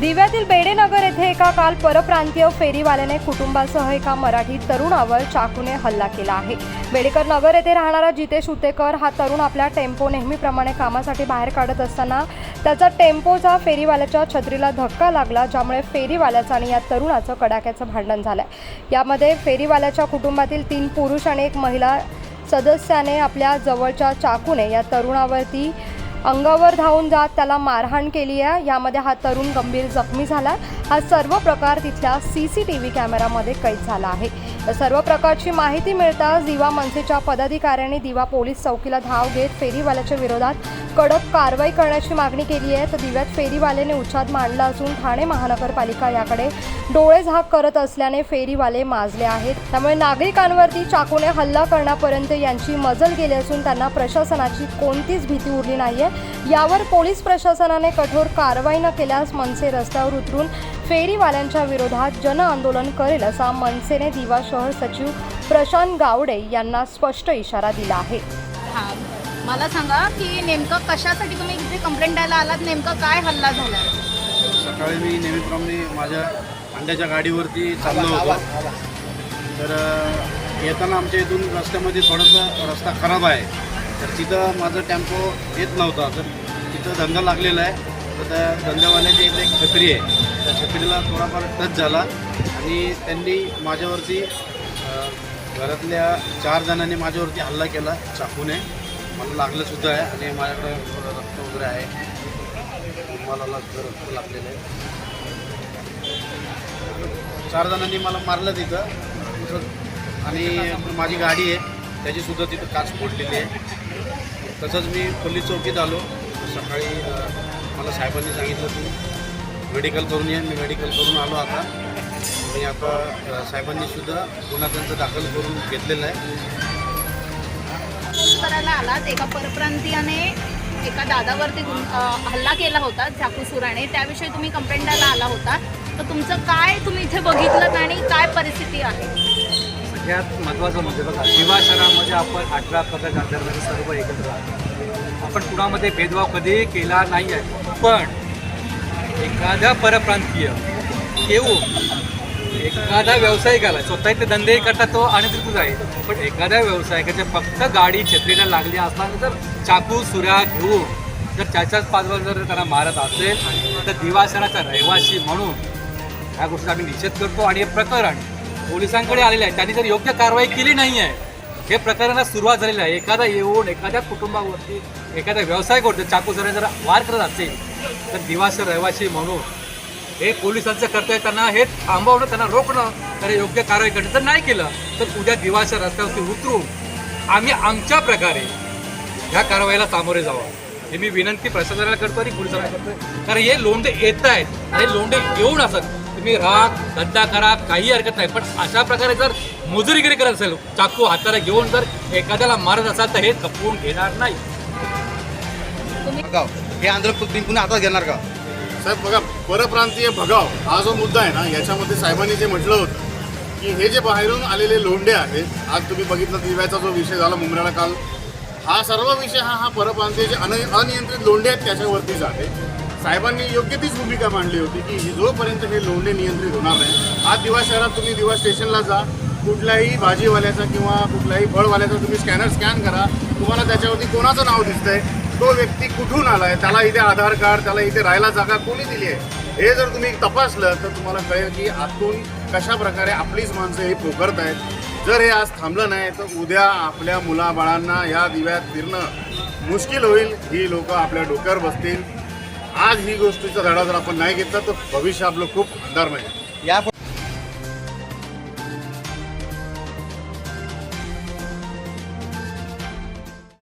दिव्यातील बेडेनगर येथे एका काल परप्रांतीय फेरीवाल्याने कुटुंबासह एका मराठी तरुणावर चाकूने हल्ला केला आहे. बेडेकर नगर येथे राहणारा जितेश उतेकर हा तरुण आपला टेम्पो नेहमीप्रमाणे कामासाठी बाहेर काढत असताना त्याचा टेम्पोचा फेरीवाल्याच्या छत्रीला धक्का लागला ज्यामुळे फेरीवाल्याचं आणि या तरुणाचं कडाक्याचं भांडण झालंय. यामध्ये फेरीवाल्याच्या कुटुंबातील तीन पुरुष आणि एक महिला सदस्याने आपल्या जवळच्या चाकूने या तरुणावरती अंगावर धावून जात त्याला मारहाण केली आहे. यामध्ये हा तरुण गंभीर जखमी झाला. हा सर्व प्रकार तिथल्या सी सी टी व्ही कॅमेरामध्ये कैद झाला आहे. या सर्व प्रकारची माहिती मिळताच दिवा मनसेच्या पदाधिकाऱ्यांनी दिवा पोलीस चौकीला धाव घेत फेरीवाल्याच्या विरोधात कडक कारवाई करण्याची मागणी केली आहे. तर दिव्यात फेरीवाल्याने उच्छाद मांडला असून ठाणे महानगरपालिका याकडे डोळे झाक करत असल्याने फेरीवाले माजले आहेत. त्यामुळे नागरिकांवरती चाकूने हल्ला करण्यापर्यंत यांची मजल गेली असून त्यांना प्रशासनाची कोणतीच भीती उरली नाहीये. यावर पोलीस प्रशासनाने कठोर कारवाई न केल्यास मनसे रस्त्यावर उतरून फेरीवाल्यांच्या विरोधात जनआंदोलन करेल असा मनसेने दिवा शहर सचिव प्रशांत गावडे यांना स्पष्ट इशारा दिला आहे. हा. मला सांगा की नेमकं कशासाठी तुम्ही इथे कंप्लेंट द्यायला आलात? नेमकं काय हल्ला झाला सकाळी मी नेहमीप्रमाणे माझ्या अंड्याच्या गाडीवरती चाललो होतो. तर येताना आमच्या इथून रस्त्यामध्ये थोडंसं रस्ता खराब आहे. तर तिथं माझं टेम्पो येत नव्हता. तर तिथं धंदा लागलेला आहे. तर त्या धंद्यावाल्याच्या इथे एक छत्री आहे. त्या छत्रीला थोडाफार टच झाला आणि त्यांनी माझ्यावरती घरातल्या चार जणांनी माझ्यावरती हल्ला केला चाकूने. मला लागलं सुद्धा आहे आणि माझ्याकडे थोडं रक्त वगैरे आहे. मला रक्त लागलेलं आहे. चार जणांनी मला मारलं तिथं. आणि माझी गाडी आहे त्याचीसुद्धा तिथं काच फोडलेली आहे. तसंच मी पोलीस चौकीत आलो. सकाळी मला साहेबांनी सांगितलं तू मेडिकल करून ये मी मेडिकल करून आलो आता. मी आता साहेबांनी सुद्धा गुन्हा त्यांचा दाखल करून घेतलेला आहे. करायला आलात एका परप्रांतीयाने एका दादावरती हल्ला केला होता चाकूसुराने त्याविषयी तुम्ही कंप्लेंट द्यायला आला होता. तर तुमचं काय तुम्ही इथे बघितलं आणि काय परिस्थिती आहे? सगळ्यात महत्त्वाचं म्हणजे बघा दिवा शहरामध्ये आपण अठरा पदक अंतर्गत सर्व एकत्र राहतो आपण कुणामध्ये भेदभाव कधीही केला नाही आहे. पण एखाद्या परप्रांतीय येऊन एखादा व्यावसायिकाला स्वतः ते धंदेही करतात तो आणि तिथून आहे पण एखाद्या व्यावसायिकाच्या फक्त गाडी छत्रीला लागली असताना जर चाकू सुऱ्या घेऊन जर त्याच्याच पाचवर जर त्यांना मारत असेल तर दिवा रहिवासी म्हणून ह्या गोष्टीचा आम्ही निषेध करतो आणि हे प्रकरण पोलिसांकडे आलेलं आहे. त्यांनी जर योग्य कारवाई केली नाही आहे हे प्रकरणाला सुरुवात झालेली आहे. एखादा येऊन एखाद्या कुटुंबावरती एखाद्या व्यावसायिकावरती चाकू सुऱ्या जर वार करत असेल तर दिवासर रहिवासी म्हणून हे पोलिसांचं कर्तव्य त्यांना हे थांबवणं त्यांना रोखणं त्याला योग्य कारवाई करणं जर नाही केलं तर उद्या दिवाच्या रस्त्यावरती उतरून आम्ही आमच्या प्रकारे ह्या कारवाईला सामोरे जावं. हे मी विनंती प्रशासनाला करतो आणि पोलिसांना करतो कारण हे लोंढे येत आहेत आणि लोंढे येऊन असत तुम्ही राग धंदा करा काही हरकत नाही. पण अशा प्रकारे जर मजुरीगिरी करत असेल चाकू हाताला घेऊन जर एखाद्याला मारत असाल तर हे खपवून घेणार नाही. हे आंध्र पुन्हा आता घेणार का? साहेब बघा परप्रांतीय भगाव हा जो मुद्दा आहे ना याच्यामध्ये साहेबांनी जे म्हटलं होतं की हे जे बाहेरून आलेले लोंढे आहेत आज तुम्ही बघितलं दिव्याचा जो विषय झाला मुंबईला काल हा सर्व विषय हा हा परप्रांतीय जे अन अनियंत्रित लोंढे आहेत त्याच्यावरतीच आहे साहेबांनी योग्य तीच भूमिका मांडली होती की जोपर्यंत हे लोंढे नियंत्रित होणार नाही आज दिवा शहरात तुम्ही दिवा स्टेशनला जा कुठल्याही भाजीवाल्याचा किंवा कुठल्याही फळवाल्याचा तुम्ही स्कॅनर स्कॅन करा तुम्हाला त्याच्यावरती कोणाचं नाव दिसतंय? तो व्यक्ती कुठून आलाय त्याला इथे आधार कार्ड त्याला इथे राहायला जागा कोणी दिली आहे? हे जर तुम्ही तपासलं तर तुम्हाला कळेल की आतून कशा प्रकारे आपलीच माणसं हे पोखरत आहेत. जर हे आज थांबलं नाही तर उद्या आपल्या मुलाबाळांना या दिव्यात फिरणं मुश्किल होईल. ही लोक आपल्या डोक्यावर बसतील. आज ही गोष्टीचा धडा जर आपण नाही घेतला तर भविष्य आपलं खूप अंधारमय. आहे. या